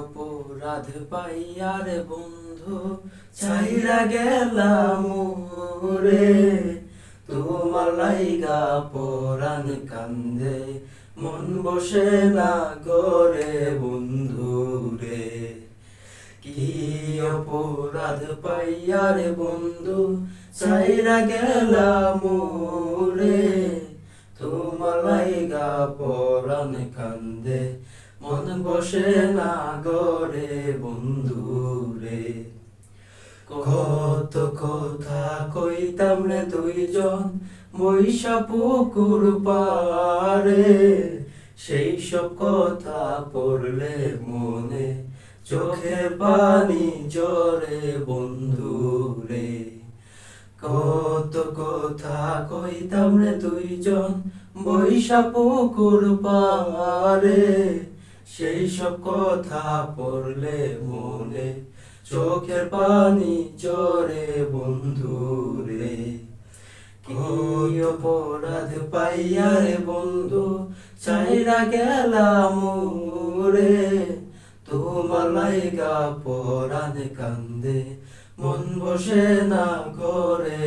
অপরাধ পাইয়ার বন্ধু, ছাইরা গেলাম রে তোমার লাইগা পরাণ কান্দে, মন বসে না গরে বন্ধু রে। কি অপরাধ পাইয়ার বন্ধু, ছাইরা গেলাম রে তোমার লাইগা পরাণ কান্দে মন বসে না গড়ে বন্ধু রে কত কথা কইতাম রে দুইজন বৈশা পুকুর পারে সেই সব কথা পড়লে মনে চোখের পানি জরে বন্ধু রে কত কথা কইতাম রে দুইজন বৈশা পুকুর পারে সেই সব কথা পড়লে মনে চোখের পানি জরে বন্ধু রে কি অপরাধ পাইয়া রে বন্ধু চাইরা গেলাম রে তোমার লাইগা পরাণ কান্দে, মন বসে না করে